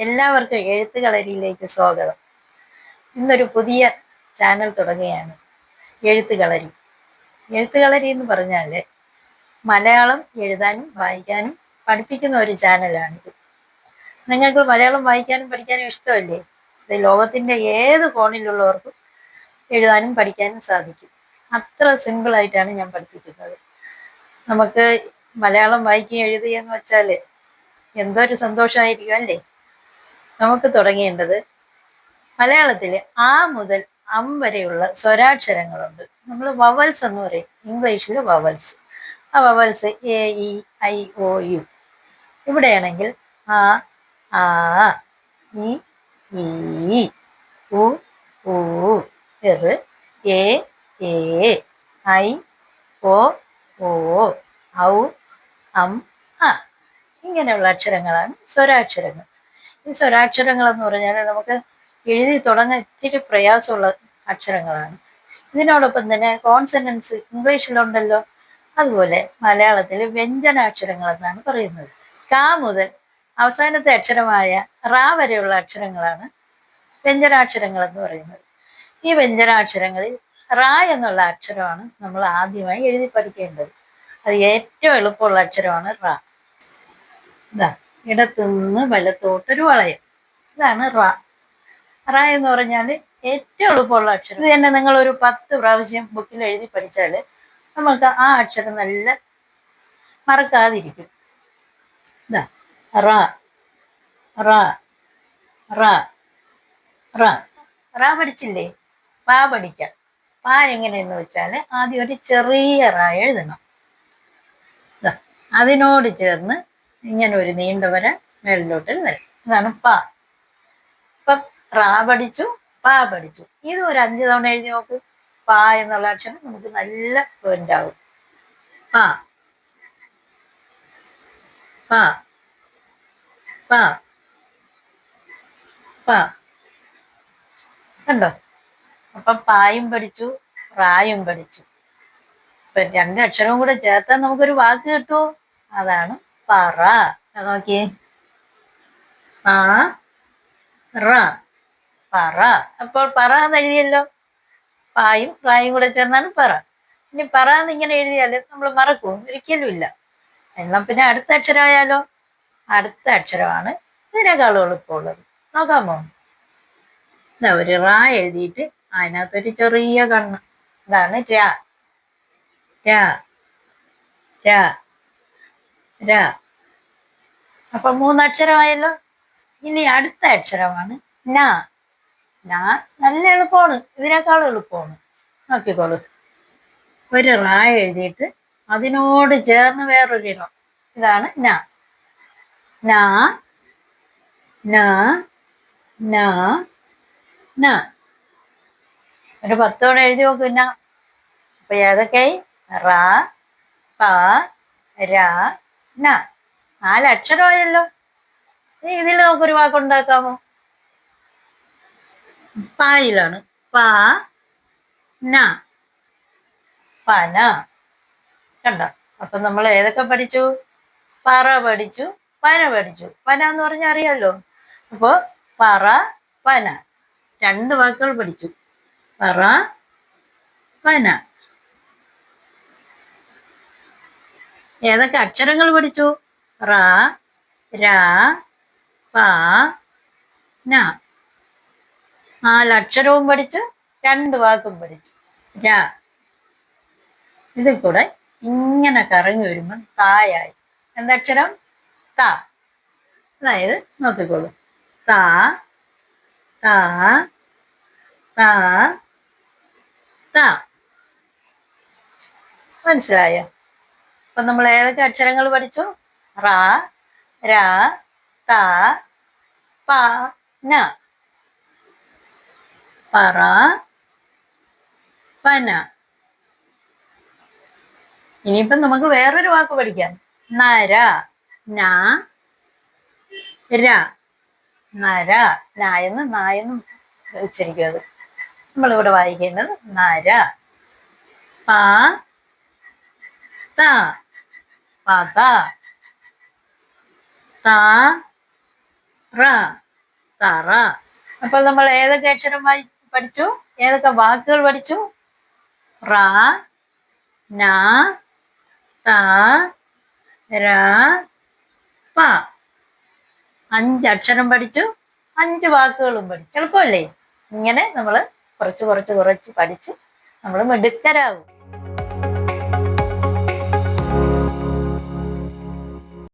എല്ലാവർക്കും എഴുത്ത് കളരിയിലേക്ക് സ്വാഗതം. ഇന്നൊരു പുതിയ ചാനൽ തുടങ്ങുകയാണ്. എഴുത്ത് കളരി എഴുത്ത് കളരി എന്ന് പറഞ്ഞാൽ മലയാളം എഴുതാനും വായിക്കാനും പഠിപ്പിക്കുന്ന ഒരു ചാനലാണിത്. നിങ്ങൾക്ക് മലയാളം വായിക്കാനും പഠിക്കാനും ഇഷ്ടമല്ലേ? ഇത് ലോകത്തിന്റെ ഏത് കോണിലുള്ളവർക്കും എഴുതാനും പഠിക്കാനും സാധിക്കും. അത്ര സിമ്പിളായിട്ടാണ് ഞാൻ പഠിപ്പിക്കുന്നത്. നമുക്ക് മലയാളം വായിക്കുകയും എഴുതുകയെന്ന് വെച്ചാൽ എന്തോ ഒരു സന്തോഷമായിരിക്കും അല്ലേ? നമുക്ക് തുടങ്ങേണ്ടത് മലയാളത്തിൽ ആ മുതൽ അം വരെയുള്ള സ്വരാക്ഷരങ്ങളുണ്ട്. നമ്മൾ വവൽസ് എന്ന് പറയും. ഇംഗ്ലീഷിൽ വവൽസ് ആ vowels A E I O U. ഇവിടെയാണെങ്കിൽ ആ ആ ഇ ഈ ഉ എ ഏ ഐ ഓ ഔ അം അ. ഇങ്ങനെയുള്ള അക്ഷരങ്ങളാണ് സ്വരാക്ഷരങ്ങൾ. ഈ സ്വരാക്ഷരങ്ങൾ എന്ന് പറഞ്ഞാൽ നമുക്ക് എഴുതി തുടങ്ങാൻ ഇത്തിരി പ്രയാസമുള്ള അക്ഷരങ്ങളാണ്. ഇതിനോടൊപ്പം തന്നെ കോൺസണൻസ് ഇംഗ്ലീഷിലുണ്ടല്ലോ അതുപോലെ മലയാളത്തിൽ വ്യഞ്ജനാക്ഷരങ്ങൾ എന്നാണ് പറയുന്നത്. കാ മുതൽ അവസാനത്തെ അക്ഷരമായ റാ വരെയുള്ള അക്ഷരങ്ങളാണ് വ്യഞ്ജനാക്ഷരങ്ങൾ എന്ന് പറയുന്നത്. ഈ വ്യഞ്ജനാക്ഷരങ്ങളിൽ റാ എന്നുള്ള അക്ഷരമാണ് നമ്മൾ ആദ്യമായി എഴുതി പഠിക്കേണ്ടത്. അത് ഏറ്റവും എളുപ്പമുള്ള അക്ഷരമാണ് റാ. ഇതാ. ഇടത്തുനിന്ന് വലത്തോട്ടൊരു വളയം. ഇതാണ് റ. റ എന്ന് പറഞ്ഞാൽ ഏറ്റവും എളുപ്പമുള്ള അക്ഷരം. ഇത് തന്നെ നിങ്ങൾ ഒരു പത്ത് പ്രാവശ്യം ബുക്കിൽ എഴുതി പഠിച്ചാൽ നമുക്ക് ആ അക്ഷരം നല്ല മറക്കാതിരിക്കും. ഇതാ റ റ റ റ. റ പഠിച്ചില്ലേ? പാ പഠിക്കാം. പാ എങ്ങനെയെന്ന് വെച്ചാൽ ആദ്യം ഒരു ചെറിയ റ എഴുതണം. അതിനോട് ചേർന്ന് ഇങ്ങനെ ഒരു നീണ്ട വര മേളിലോട്ട് വരും. അതാണ് പ. ഇപ്പൊ റാ പഠിച്ചു പാ പഠിച്ചു. ഇത് ഒരു അഞ്ച് തവണ എഴുതി നോക്ക്. പാ എന്നുള്ള അക്ഷരം നമുക്ക് നല്ല ഫ്ലുവന്റ് ആവും. പാ. പാ. പാ. പാ. കണ്ടോ? അപ്പൊ പായും പഠിച്ചു റായും പഠിച്ചു. രണ്ട് അക്ഷരവും കൂടെ ചേർത്താൽ നമുക്കൊരു വാക്ക് കിട്ടുമോ? അതാണ് പറ. നോക്കിയേ. ആ റ. പറ. അപ്പോൾ പറ എന്ന് എഴുതിയല്ലോ. പായും റായും കൂടെ ചേർന്നാണ് പറ. ഇനി പറ എന്ന് ഇങ്ങനെ എഴുതിയാൽ നമ്മൾ മറക്കും ഒരിക്കലും ഇല്ല. എന്നാൽ പിന്നെ അടുത്ത അക്ഷരമായാലോ? അടുത്ത അക്ഷരമാണ് ഇതിനേക്കാളും എളുപ്പമുള്ളത്. നോക്കാമോ എന്താ ഒരു റാ എഴുതിയിട്ട് അതിനകത്തൊരു ചെറിയ കണ്ണ്. ഇതാണ് രാ. രാ. രാ. രാ. അപ്പൊ മൂന്നക്ഷരമായല്ലോ? ഇനി അടുത്ത അക്ഷരമാണ് ന. ന നല്ല എളുപ്പമാണ്. ഇതിനേക്കാൾ എളുപ്പമാണ്. നോക്കിക്കോളൂ. ഒരു റാ എഴുതിയിട്ട് അതിനോട് ചേർന്ന് വേറൊരു ഇനം. ഇതാണ് ന. ന ന ന ന. ഒരു പത്ത് എഴുതി നോക്കൂ ന. അപ്പൊ ഏതൊക്കെയായി? റ പ ര ന. നാല് അക്ഷരമായല്ലോ. ഇനി ഇതിൽ നമുക്കൊരു വാക്കുണ്ടാക്കാമോ? പായിലാണ്. പാ ന പന. കണ്ട? അപ്പൊ നമ്മൾ ഏതൊക്കെ പഠിച്ചു? പറ പഠിച്ചു പന പഠിച്ചു. പന എന്ന് പറഞ്ഞാൽ അറിയാലോ? അപ്പോ പറ പന. രണ്ട് വാക്കുകൾ പഠിച്ചു. പറ പന. ഏതൊക്കെ അക്ഷരങ്ങൾ പഠിച്ചു? റ ര പ ന. നാലക്ഷരവും പഠിച്ചു രണ്ട് വാക്കും പഠിച്ചു. ര. ഇതിൽ കൂടെ ഇങ്ങനെ കറങ്ങി വരുമ്പോൾ തായായി. എന്തക്ഷരം? ത. അതായത് നോക്കിക്കോളൂ. ത ത ത ത. മനസ്സിലായോ? അപ്പൊ നമ്മൾ ഏതൊക്കെ അക്ഷരങ്ങൾ പഠിച്ചു? റ ര ത പ ന. പറ പന ഇനിയിപ്പം നമുക്ക് വേറൊരു വാക്ക് പഠിക്കാം. നര ന ര. നര നായെന്ന് നായെന്നും ഉച്ചരിക്കുന്നത്. നമ്മളിവിടെ വായിക്കേണ്ടത് നര പ ത പത ത റ തറ അപ്പൊ നമ്മൾ ഏതൊക്കെ അക്ഷരം പഠിച്ചു? ഏതൊക്കെ വാക്കുകൾ പഠിച്ചു? റ ന ത ര പ. അഞ്ച് അക്ഷരം പഠിച്ചു. അഞ്ച് വാക്കുകളും പഠിച്ചു. എളുപ്പമല്ലേ? ഇങ്ങനെ നമ്മൾ കുറച്ച് കുറച്ച് കുറച്ച് പഠിച്ച് നമ്മൾ മിടുക്കരാകും